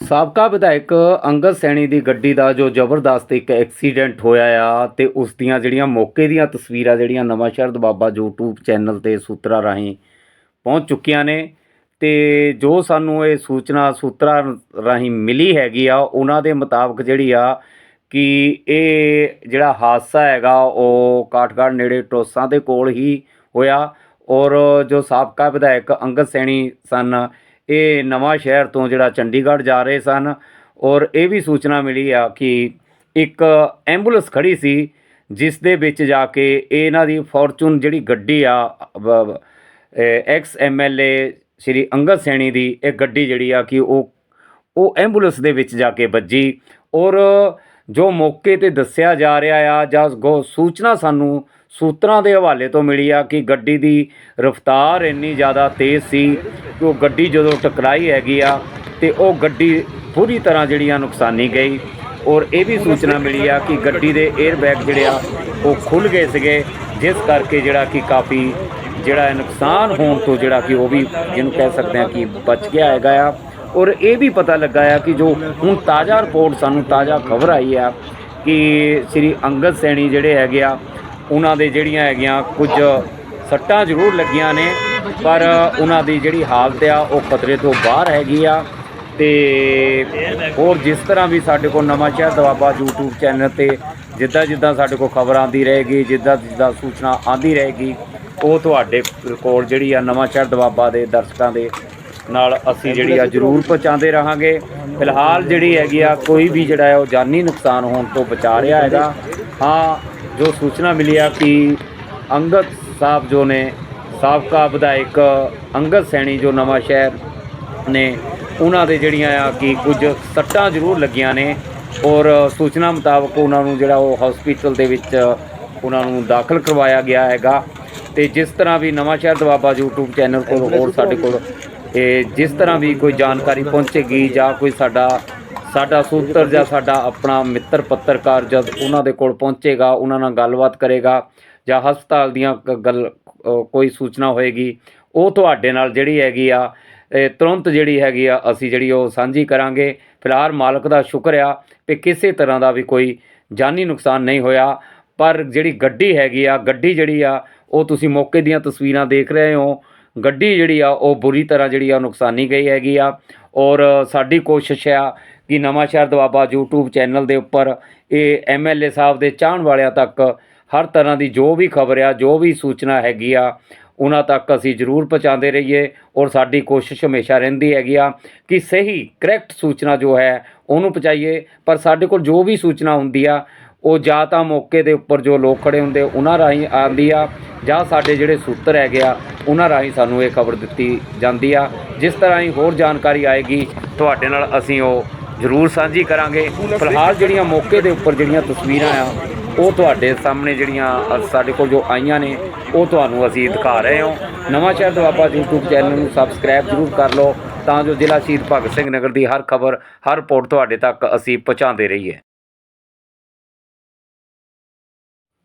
ਸਾਬਕਾ ਵਿਧਾਇਕ ਅੰਗਦ ਸੈਣੀ ਦੀ ਗੱਡੀ ਦਾ ਜੋ ਜ਼ਬਰਦਸਤ ਇੱਕ ਐਕਸੀਡੈਂਟ ਹੋਇਆ ਆ ਤੇ ਉਸ ਦੀਆਂ ਜਿਹੜੀਆਂ ਮੌਕੇ ਦੀਆਂ ਤਸਵੀਰਾਂ, ਜਿਹੜੀਆਂ ਨਵਾਂ ਸ਼ਹਿਰ ਦਬਾਬਾ YouTube ਚੈਨਲ ਤੇ ਸੂਤਰਾਂ ਰਾਹੀਂ ਪਹੁੰਚ ਚੁੱਕੀਆਂ ਨੇ ਤੇ ਜੋ ਸਾਨੂੰ ਇਹ ਸੂਚਨਾ ਸੂਤਰਾਂ ਰਾਹੀਂ ਮਿਲੀ ਹੈਗੀ ਆ, ਉਹਨਾਂ ਦੇ ਮੁਤਾਬਕ ਜਿਹੜੀ ਆ ਕਿ ਇਹ ਜਿਹੜਾ ਹਾਦਸਾ ਹੈਗਾ, ਉਹ ਕਾਠਗੜ੍ਹ ਨੇੜੇ ਟੋਸਾਂ ਦੇ ਕੋਲ ਹੀ ਹੋਇਆ ਔਰ ਜੋ ਸਾਬਕਾ ਵਿਧਾਇਕ ਅੰਗਦ ਸੈਣੀ ਸਨ ਇਹ ਨਵਾਂ ਸ਼ਹਿਰ ਤੋਂ ਜਿਹੜਾ ਚੰਡੀਗੜ੍ਹ ਜਾ ਰਹੇ ਸਨ ਔਰ ਇਹ ਵੀ ਸੂਚਨਾ ਮਿਲੀ ਆ ਕਿ ਇੱਕ ਐਂਬੂਲੈਂਸ ਖੜੀ ਸੀ, ਜਿਸ ਦੇ ਵਿੱਚ ਜਾ ਕੇ ਇਹਨਾਂ ਦੀ ਫੋਰਚੂਨ ਜਿਹੜੀ ਗੱਡੀ ਆ ਐਕਸ ਐਮਐਲਏ ਸ਼੍ਰੀ ਅੰਗਦ ਸੈਣੀ ਦੀ, ਇਹ ਗੱਡੀ ਜਿਹੜੀ ਆ ਕਿ ਉਹ ਉਹ ਐਂਬੂਲੈਂਸ ਦੇ ਵਿੱਚ ਜਾ ਕੇ ਵੱਜੀ ਔਰ ਜੋ ਮੌਕੇ ਤੇ ਦੱਸਿਆ ਜਾ ਰਿਹਾ ਆ ਜਾਂ ਗੋ ਸੂਚਨਾ ਸਾਨੂੰ ਸੂਤਰਾਂ ਦੇ ਹਵਾਲੇ ਤੋਂ ਮਿਲੀ ਆ ਕਿ ਗੱਡੀ ਦੀ ਰਫ਼ਤਾਰ ਇੰਨੀ ਜ਼ਿਆਦਾ ਤੇਜ਼ ਸੀ ਕਿ ਉਹ ਗੱਡੀ ਜਦੋਂ ਟਕਰਾਈ ਹੈਗੀ ਆ ਤੇ ਉਹ ਗੱਡੀ ਪੂਰੀ ਤਰ੍ਹਾਂ ਜਿਹੜੀ ਆ ਨੁਕਸਾਨੀ ਗਈ। ਔਰ ਇਹ ਵੀ ਸੂਚਨਾ ਮਿਲੀ ਆ ਕਿ ਗੱਡੀ ਦੇ 에ਅਰਬੈਗ ਜਿਹੜੇ ਆ, ਉਹ ਖੁੱਲ ਗਏ ਸੀਗੇ, ਜਿਸ ਕਰਕੇ ਜਿਹੜਾ ਕਿ ਕਾਫੀ ਜਿਹੜਾ ਨੁਕਸਾਨ ਹੋਣ ਤੋਂ ਜਿਹੜਾ ਕਿ ਉਹ ਵੀ ਜਿਹਨੂੰ ਕਹਿ ਸਕਦੇ ਆ ਕਿ ਬਚ ਗਿਆ ਹੈਗਾ ਆ। ਔਰ ਇਹ ਵੀ ਪਤਾ ਲੱਗਾ ਆ ਕਿ ਜੋ ਹੁਣ ਤਾਜ਼ਾ ਰਿਪੋਰਟ ਸਾਨੂੰ ਤਾਜ਼ਾ ਖਬਰ ਆਈ ਆ ਕਿ ਸ੍ਰੀ ਅੰਗਦ ਸੈਣੀ ਜਿਹੜੇ ਹੈਗੇ ਆ, ਉਹਨਾਂ ਦੇ ਜਿਹੜੀਆਂ ਹੈਗੀਆਂ ਕੁਝ ਸੱਟਾਂ ਜ਼ਰੂਰ ਲੱਗੀਆਂ ਨੇ, ਪਰ ਉਹਨਾਂ ਦੀ ਜਿਹੜੀ ਹਾਲਤ ਆ, ਉਹ ਖਤਰੇ ਤੋਂ ਬਾਹਰ ਹੈਗੀ ਆ। ਤੇ ਹੋਰ ਜਿਸ ਤਰ੍ਹਾਂ ਵੀ ਸਾਡੇ ਕੋਲ ਨਵਾਂ ਸ਼ਹਿਰ ਦਵਾਬਾ YouTube ਚੈਨਲ ਤੇ ਜਿੱਦਾਂ ਜਿੱਦਾਂ ਸਾਡੇ ਕੋਲ ਖਬਰ ਆਉਂਦੀ ਰਹੇਗੀ, ਜਿੱਦਾਂ ਜਿੱਦਾਂ ਸੂਚਨਾ ਆਉਂਦੀ ਰਹੇਗੀ, ਉਹ ਤੁਹਾਡੇ ਕੋਲ ਜਿਹੜੀ ਆ ਨਵਾਂ ਸ਼ਹਿਰ ਦਵਾਬਾ ਦੇ ਦਰਸ਼ਕਾਂ ਦੇ ਨਾਲ ਅਸੀਂ ਜਿਹੜੀ ਆ ਜ਼ਰੂਰ ਪਹੁੰਚਾਉਂਦੇ ਰਹਾਂਗੇ। ਫਿਲਹਾਲ ਜਿਹੜੀ ਹੈਗੀ ਆ ਕੋਈ ਵੀ ਜਿਹੜਾ ਹੈ ਉਹ ਜਾਨੀ ਨੁਕਸਾਨ ਹੋਣ ਤੋਂ ਬਚਾ ਰਿਹਾ ਹੈਗਾ। ਹਾਂ ਜੋ ਸੂਚਨਾ ਮਿਲੀ ਆ ਕਿ ਅੰਗਦ ਸਾਹਿਬ ਜੋ ਨੇ ਸਾਬਕਾ ਵਿਧਾਇਕ ਅੰਗਦ ਸੈਣੀ ਜੋ ਨਵਾਂ ਸ਼ਹਿਰ ਨੇ ਉਹਨਾਂ ਦੇ ਜਿਹੜੀਆਂ ਆ ਕਿ ਕੁਝ ਸੱਟਾਂ ਜ਼ਰੂਰ ਲੱਗੀਆਂ ਨੇ ਔਰ ਸੂਚਨਾ ਮੁਤਾਬਕ ਉਹਨਾਂ ਨੂੰ ਜਿਹੜਾ ਉਹ ਹਸਪੀਟਲ ਦੇ ਵਿੱਚ ਉਹਨਾਂ ਨੂੰ ਦਾਖਲ ਕਰਵਾਇਆ ਗਿਆ ਹੈਗਾ। ਤੇ ਜਿਸ ਤਰ੍ਹਾਂ ਵੀ ਨਵਾਂ ਸ਼ਹਿਰ ਦਵਾਬਾ YouTube ਚੈਨਲ ਕੋਲ ਹੋਰ ਸਾਡੇ ਕੋਲ ਇਹ ਜਿਸ ਤਰ੍ਹਾਂ ਵੀ ਕੋਈ ਜਾਣਕਾਰੀ ਪਹੁੰਚੇਗੀ ਜਾਂ ਕੋਈ ਸਾਡਾ ਸਾਡਾ ਸੂਤਰ ਜਾਂ ਸਾਡਾ ਆਪਣਾ ਮਿੱਤਰ ਪੱਤਰਕਾਰ ਜਦ ਉਹਨਾਂ ਦੇ ਕੋਲ ਪਹੁੰਚੇਗਾ, ਉਹਨਾਂ ਨਾਲ ਗੱਲਬਾਤ ਕਰੇਗਾ ਜਾਂ ਹਸਪਤਾਲ ਦੀਆਂ ਕ- ਗੱਲ ਕੋਈ ਸੂਚਨਾ ਹੋਏਗੀ, ਉਹ ਤੁਹਾਡੇ ਨਾਲ ਜਿਹੜੀ ਹੈਗੀ ਆ ਤੁਰੰਤ ਜਿਹੜੀ ਹੈਗੀ ਆ, ਅਸੀਂ ਜਿਹੜੀ ਉਹ ਸਾਂਝੀ ਕਰਾਂਗੇ। ਫਿਲਹਾਲ ਮਾਲਕ ਦਾ ਸ਼ੁਕਰ ਆ ਕਿ ਕਿਸੇ ਤਰ੍ਹਾਂ ਦਾ ਵੀ ਕੋਈ ਜਾਨੀ ਨੁਕਸਾਨ ਨਹੀਂ ਹੋਇਆ, ਪਰ ਜਿਹੜੀ ਗੱਡੀ ਹੈਗੀ ਆ, ਗੱਡੀ ਜਿਹੜੀ ਆ, ਉਹ ਤੁਸੀਂ ਮੌਕੇ ਦੀਆਂ ਤਸਵੀਰਾਂ ਦੇਖ ਰਹੇ ਹੋ। ਗੱਡੀ ਜਿਹੜੀ ਆ, ਉਹ ਬੁਰੀ ਤਰ੍ਹਾਂ ਜਿਹੜੀ ਆ ਨੁਕਸਾਨੀ ਗਈ ਹੈਗੀ ਆ। ਔਰ ਸਾਡੀ ਕੋਸ਼ਿਸ਼ ਆ ਕਿ ਨਵਾਂ ਸ਼ਹਿਰ ਦਵਾਬਾ YouTube ਚੈਨਲ ਦੇ ਉੱਪਰ ਇਹ ਐਮਐਲਏ ਸਾਹਿਬ ਦੇ ਚਾਹਣ ਵਾਲਿਆਂ ਤੱਕ ਹਰ ਤਰ੍ਹਾਂ ਦੀ ਜੋ ਵੀ ਖਬਰ ਆ, ਜੋ ਵੀ ਸੂਚਨਾ ਹੈਗੀ ਆ, ਉਹਨਾਂ ਤੱਕ ਅਸੀਂ ਜ਼ਰੂਰ ਪਹੁੰਚਾਉਂਦੇ ਰਹੀਏ। ਔਰ ਸਾਡੀ ਕੋਸ਼ਿਸ਼ ਹਮੇਸ਼ਾ ਰਹਿੰਦੀ ਹੈਗੀ ਆ ਕਿ ਸਹੀ ਕਰੈਕਟ ਸੂਚਨਾ ਜੋ ਹੈ, ਉਹਨੂੰ ਪਹੁੰਚਾਈਏ। ਪਰ ਸਾਡੇ ਕੋਲ ਜੋ ਵੀ ਸੂਚਨਾ ਹੁੰਦੀ ਆ ਉਹ ਜਾਂ ਤਾਂ ਮੌਕੇ ਦੇ ਉੱਪਰ ਜੋ ਲੋਕ ਖੜੇ ਹੁੰਦੇ, ਉਹਨਾਂ ਰਾਹੀਂ ਆਉਂਦੀ ਆ ਜਾਂ ਸਾਡੇ ਜਿਹੜੇ ਸੂਤਰ ਹੈਗੇ ਆ, ਉਹਨਾਂ ਰਾਹੀਂ ਸਾਨੂੰ ਇਹ ਖਬਰ ਦਿੱਤੀ ਜਾਂਦੀ ਆ। ਜਿਸ ਤਰ੍ਹਾਂ ਹੀ ਹੋਰ ਜਾਣਕਾਰੀ ਆਏਗੀ, ਤੁਹਾਡੇ ਨਾਲ ਅਸੀਂ ਉਹ ਜ਼ਰੂਰ ਸਾਂਝੀ ਕਰਾਂਗੇ। ਫਿਲਹਾਲ ਜਿਹੜੀਆਂ ਮੌਕੇ ਦੇ ਉੱਪਰ ਜਿਹੜੀਆਂ ਤਸਵੀਰਾਂ ਆ, ਉਹ ਤੁਹਾਡੇ ਸਾਹਮਣੇ ਜਿਹੜੀਆਂ ਸਾਡੇ ਕੋਲ ਜੋ ਆਈਆਂ ਨੇ, ਉਹ ਤੁਹਾਨੂੰ ਅਸੀਂ ਦਿਖਾ ਰਹੇ ਹਾਂ। ਨਵਾਂ ਸ਼ਹਿਰ ਦੁਆਬਾ YouTube ਚੈਨਲ ਨੂੰ ਸਬਸਕ੍ਰਾਈਬ ਜ਼ਰੂਰ ਕਰ ਲਓ, ਤਾਂ ਜੋ ਜ਼ਿਲ੍ਹਾ ਸ਼ਹੀਦ ਭਗਤ ਸਿੰਘ ਨਗਰ ਦੀ ਹਰ ਖਬਰ, ਹਰ ਰਿਪੋਰਟ ਤੁਹਾਡੇ ਤੱਕ ਅਸੀਂ ਪਹੁੰਚਾਉਂਦੇ ਰਹੀਏ।